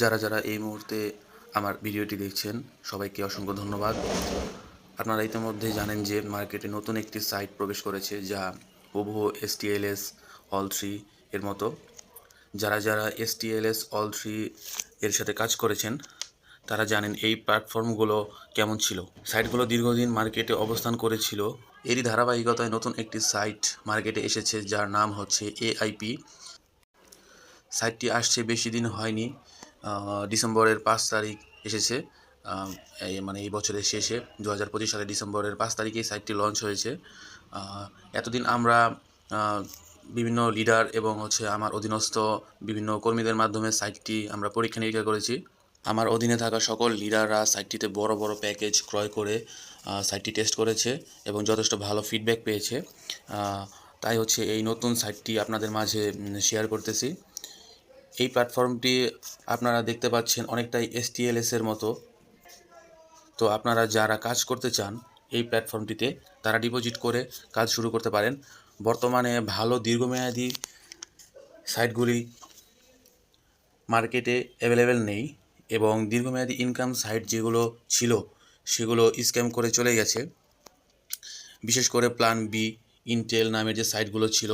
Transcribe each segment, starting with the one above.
যারা যারা এই মুহূর্তে আমার ভিডিওটি দেখছেন, সবাইকে অসংখ্য ধন্যবাদ। আপনারা ইতিমধ্যে জানেন যে মার্কেটে নতুন একটি সাইট প্রবেশ করেছে, যা হুবহু এসটিএলএস অল থ্রি এর মতো। যারা যারা এসটিএলএস অল থ্রি এর সাথে কাজ করেছেন, তারা জানেন এই প্ল্যাটফর্মগুলো কেমন ছিল। সাইটগুলো দীর্ঘদিন মার্কেটে অবস্থান করেছিল। এরই ধারাবাহিকতায় নতুন একটি সাইট মার্কেটে এসেছে, যার নাম হচ্ছে এআইপি সাইটটি আসছে, বেশি দিন হয়নি। ডিসেম্বরের পাঁচ তারিখ এসেছে। এই মানে এই বছরের শেষে দু হাজার পঁচিশ সালের ডিসেম্বরের পাঁচ তারিখে সাইটটি লঞ্চ হয়েছে। এতদিন আমরা বিভিন্ন লিডার এবং হচ্ছে আমার অধীনস্থ বিভিন্ন কর্মীদের মাধ্যমে সাইটটি আমরা পরীক্ষা নিরীক্ষা করেছি। আমার অধীনে থাকা সকল লিডাররা সাইটটিতে বড় বড় প্যাকেজ ক্রয় করে সাইটটি টেস্ট করেছে এবং যথেষ্ট ভালো ফিডব্যাক পেয়েছে। তাই হচ্ছে এই নতুন সাইটটি আপনাদের মাঝে শেয়ার করতেছি। এই প্ল্যাটফর্মটি আপনারা দেখতে পাচ্ছেন অনেকটাই এসটিএলএস এর মতো। তো আপনারা যারা কাজ করতে চান এই প্ল্যাটফর্মটিতে তারা ডিপোজিট করে কাজ শুরু করতে পারেন। বর্তমানে ভালো দীর্ঘমেয়াদী সাইটগুলি মার্কেটে অ্যাভেলেবেল নেই এবং দীর্ঘমেয়াদী ইনকাম সাইট যেগুলো ছিল, সেগুলো স্ক্যাম করে চলে গেছে। বিশেষ করে প্ল্যান বি ইনটেল নামের যে সাইটগুলো ছিল,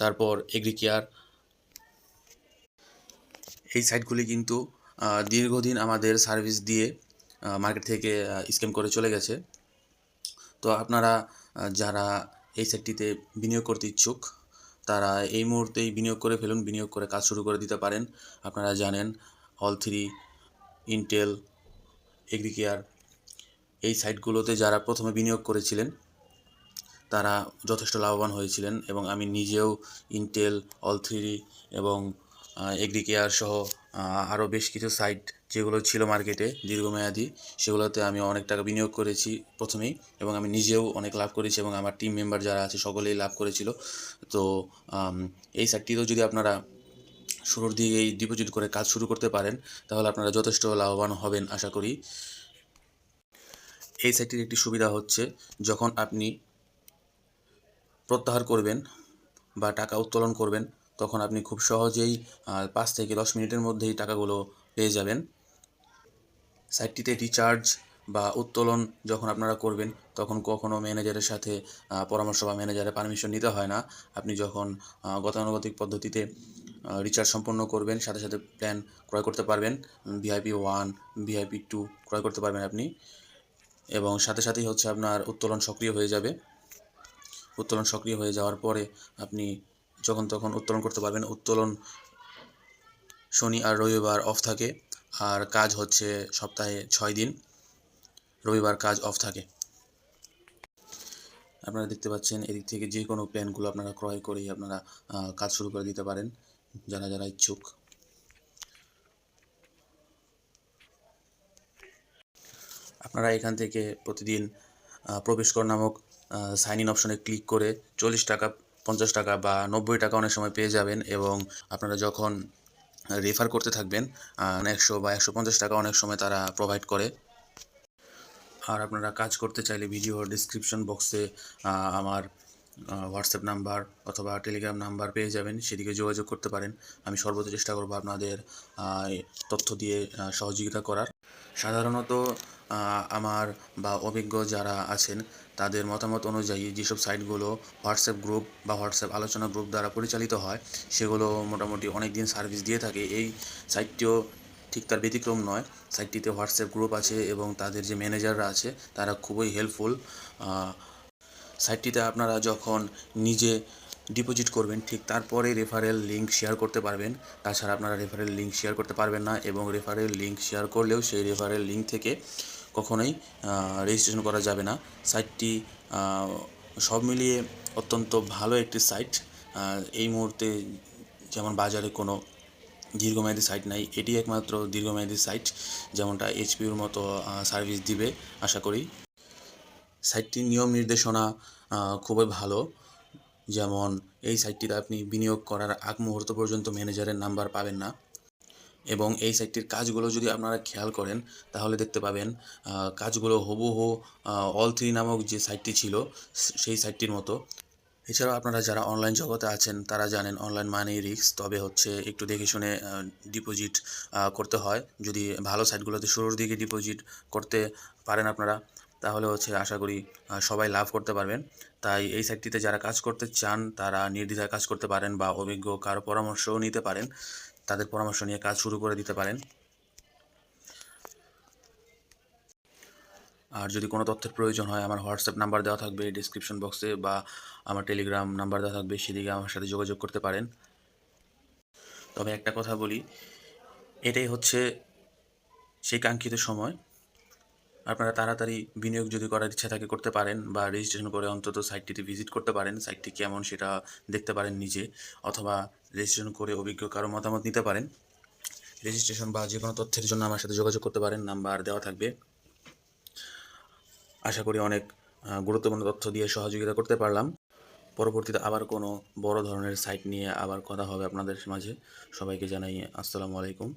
তারপর এগ্রিকেয়ার এই সাইটগুলি কিন্তু দীর্ঘদিন আমাদের সার্ভিস দিয়ে মার্কেট থেকে স্ক্যাম করে চলে গেছে। তো আপনারা যারা এই সাইটটিতে বিনিয়োগ করতে ইচ্ছুক, তারা এই মুহূর্তেই বিনিয়োগ করে ফেলুন, বিনিয়োগ করে কাজ শুরু করে দিতে পারেন। আপনারা জানেন, অল থ্রি, ইন্টেল, এগ্রিকেয়ার, এই সাইটগুলোতে যারা প্রথমে বিনিয়োগ করেছিলেন, তারা যথেষ্ট লাভবান হয়েছিলেন এবং আমি নিজেও ইন্টেল, অল থ্রি এবং এগ্রিকেয়ার সহ আরও বেশ কিছু সাইট যেগুলো ছিল মার্কেটে দীর্ঘমেয়াদী, সেগুলোতে আমি অনেক টাকা বিনিয়োগ করেছি প্রথমেই এবং আমি নিজেও অনেক লাভ করেছি এবং আমার টিম মেম্বার যারা আছে সকলেই লাভ করেছিল। তো এই সাইটটিতেও যদি আপনারা শুরুর দিকেই ডিপোজিট করে কাজ শুরু করতে পারেন, তাহলে আপনারা যথেষ্ট লাভবান হবেন আশা করি। এই সাইটটির একটি সুবিধা হচ্ছে, যখন আপনি প্রত্যাহার করবেন বা টাকা উত্তোলন করবেন তখন আপনি খুব সহজেই পাঁচ থেকে দশ মিনিটের মধ্যেই টাকাগুলো পেয়ে যাবেন। সাইটটিতে রিচার্জ বা উত্তোলন যখন আপনারা করবেন, তখন কখনও ম্যানেজারের সাথে পরামর্শ বা ম্যানেজারের পারমিশন নিতে হয় না। আপনি যখন গতানুগতিক পদ্ধতিতে রিচার্জ সম্পন্ন করবেন, সাথে সাথে প্ল্যান ক্রয় করতে পারবেন। ভিআইপি ওয়ান ভিআইপি টু ক্রয় করতে পারবেন আপনি। এবং সাথে সাথেই হচ্ছে আপনার উত্তোলন সক্রিয় হয়ে যাবে। উত্তোলন সক্রিয় হয়ে যাওয়ার পরে আপনি যখন তখন উত্তোলন করতে পারবেন। উত্তোলন শনি আর রবিবার অফ থাকে। আর কাজ হচ্ছে সপ্তাহে ছয় দিন। রবিবার কাজ অফ থাকে। আপনারা দেখতে পাচ্ছেন, এদিক থেকে যে কোনো প্ল্যানগুলো আপনারা ক্রয় করেই আপনারা কাজ শুরু করে দিতে পারেন, যারা যারা ইচ্ছুক। আপনারা এখান থেকে প্রতিদিন প্রবেশ কর নামক সাইন ইন অপশনে ক্লিক করে চল্লিশ টাকা পঞ্চাশ টাকা বা নব্বই টাকা অনেক সময় পেয়ে যাবেন এবং আপনারা যখন রেফার করতে থাকবেন একশো বা একশো পঞ্চাশ টাকা অনেক সময় তারা প্রোভাইড করে। আর আপনারা কাজ করতে চাইলে ভিডিও ডিসক্রিপশন বক্সে আমার হোয়াটসঅ্যাপ নাম্বার অথবা টেলিগ্রাম নাম্বার পেয়ে যাবেন, সেদিকে যোগাযোগ করতে পারেন। আমি সর্বোচ্চ চেষ্টা করব আপনাদের তথ্য দিয়ে সহযোগিতা করার। সাধারণত আমার বা অভিজ্ঞ যারা আছেন, তাদের মতামত অনুযায়ী যেসব সাইটগুলো হোয়াটসঅ্যাপ গ্রুপ বা হোয়াটসঅ্যাপ আলোচনা গ্রুপ দ্বারা পরিচালিত হয়, সেগুলো মোটামুটি অনেক দিন সার্ভিস দিয়ে থাকে। এই সাইটটিও ঠিক তার ব্যতিক্রম নয়। সাইটটিতে হোয়াটসঅ্যাপ গ্রুপ আছে এবং তাদের যে ম্যানেজাররা আছে, তারা খুবই হেল্পফুল। সাইটটিতে আপনারা যখন নিজে ডিপোজিট করবেন, ঠিক তারপরে রেফারেল লিঙ্ক শেয়ার করতে পারবেন। তাছাড়া আপনারা রেফারেল লিঙ্ক শেয়ার করতে পারবেন না এবং রেফারেল লিঙ্ক শেয়ার করলেও সেই রেফারেল লিঙ্ক থেকে কখনোই রেজিস্ট্রেশন করা যাবে না। সাইটটি সব মিলিয়ে অত্যন্ত ভালো একটি সাইট এই মুহূর্তে যেমন বাজারে কোনো দীর্ঘমেয়াদী সাইট নাই, এটি একমাত্র দীর্ঘমেয়াদী সাইট যেমনটা এইচপিউর মতো সার্ভিস দিবে, আশা করি। সাইটটির নিয়ম নির্দেশনা খুবই ভালো। যেমন, এই সাইটটিতে আপনি বিনিয়োগ করার আগ মুহূর্ত পর্যন্ত ম্যানেজারের নাম্বার পাবেন না। এবং এই সাইটটির কাজগুলো যদি আপনারা খেয়াল করেন, তাহলে দেখতে পাবেন কাজগুলো হুবহু অল থ্রি নামক যে সাইটটি ছিল সেই সাইটটির মতো। এছাড়াও আপনারা যারা অনলাইন জগতে আছেন, তারা জানেন অনলাইন মানেই রিস্ক তবে হচ্ছে একটু দেখে শুনে ডিপোজিট করতে হয়। যদি ভালো সাইটগুলোতে শুরুর দিকে ডিপোজিট করতে পারেন আপনারা। তাহলে হচ্ছে আশা করি সবাই লাভ করতে পারবেন। তাই এই সাইটটিতে যারা কাজ করতে চান, তারা নির্দ্বিধায় কাজ করতে পারেন বা অভিজ্ঞ কারও পরামর্শও নিতে পারেন। তাদের পরামর্শ নিয়ে কাজ শুরু করে দিতে পারেন। আর যদি কোনো তথ্যের প্রয়োজন হয়, আমার হোয়াটসঅ্যাপ নাম্বার দেওয়া থাকবে ডিসক্রিপশন বক্সে বা আমার টেলিগ্রাম নাম্বার দেওয়া থাকবে, সেদিকে আমার সাথে যোগাযোগ করতে পারেন। তবে একটা কথা বলি, এটাই হচ্ছে সেই কাঙ্ক্ষিত সময়। আপনারা তাড়াতাড়ি বিনিয়োগ যদি করার ইচ্ছা থাকে করতে পারেন বা রেজিস্ট্রেশন করে অন্তত সাইটটিতে ভিজিট করতে পারেন। সাইটটি কেমন সেটা দেখতে পারেন নিজে অথবা রেজিস্ট্রেশন করে অভিজ্ঞ কারও মতামত নিতে পারেন। রেজিস্ট্রেশন বা যে কোনো তথ্যের জন্য আমার সাথে যোগাযোগ করতে পারেন নাম্বার দেওয়া থাকবে। আশা করি অনেক গুরুত্বপূর্ণ তথ্য দিয়ে সহযোগিতা করতে পারলাম। পরবর্তীতে আবার কোনো বড় ধরনের সাইট নিয়ে আবার কথা হবে আপনাদের মাঝে। সবাইকে জানাই আসসালামু আলাইকুম।